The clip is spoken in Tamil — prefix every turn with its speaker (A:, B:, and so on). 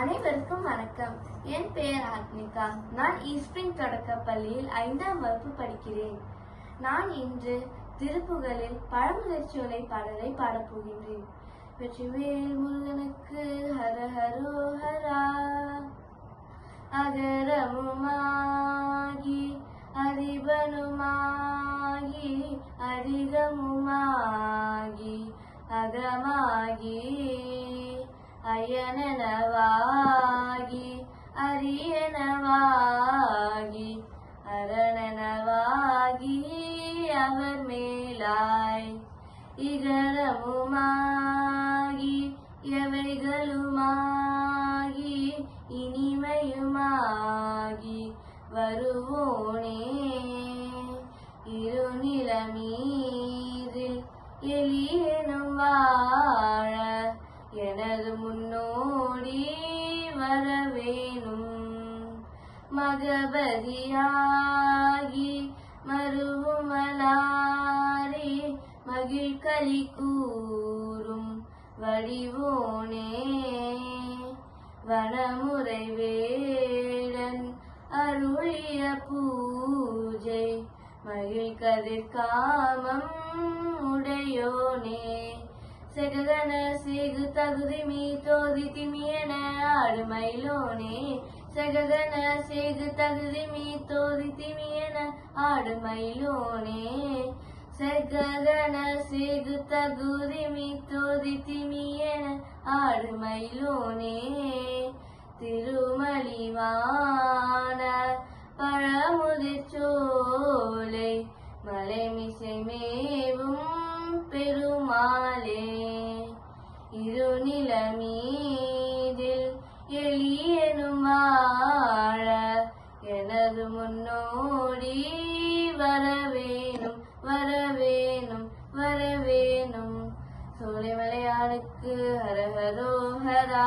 A: அனைவருக்கும் வணக்கம். என் பெயர் ஆத்மிகா. நான் ஈஸ்பிரிங் தொடக்கப் பள்ளியில் ஐந்தாம் வகுப்பு படிக்கிறேன். நான் இன்று திருப்புகழில் பழமுதிர்ச்சோலை பாடலை பாடப்போகின்றேன் வெற்றிவேல் முருகனுக்கு ஹர ஹரோ ஹரா அகரமுமாகி அதிபனுமாகி அதிகமுமாகி அகமாகி. அயனனவாகி அரியனவாகி அரணனவாகி அவர் மேலாய் இகரமுமாகி எவைகளுமாகி இனிமையுமாகி வருவோனே. இருநிலமீதில் எளியனும் வாழ எனது முன்னோடி வரவேணும். மகபதியாகி மருவுமலாரி மகிழ்கலி கூறும் வடிவோனே. வனமுறை வேடன் அருளிய பூஜை மகிழ் கதிர் காமம் உடையோனே. செககன சேகு தகுதி மீ தோதி திமியன ஆடுமயிலோனே செககன சேகு தகுதி மீ தோதி திமியன ஆடுமயிலோனே செககன சேகு தகுதி மீ தோதி திமியன ஆடுமயிலோனே திருமலிவான பழமுதிர்ச்சோலை மலைமிசை மேவும் பெருமாளே இருநிலமீதில் எளியனும் வாழ எனது முன்னோடி வரவேணும் வரவேணும் வரவேணும். சோலைமலையானுக்கு ஹரஹரோ ஹரா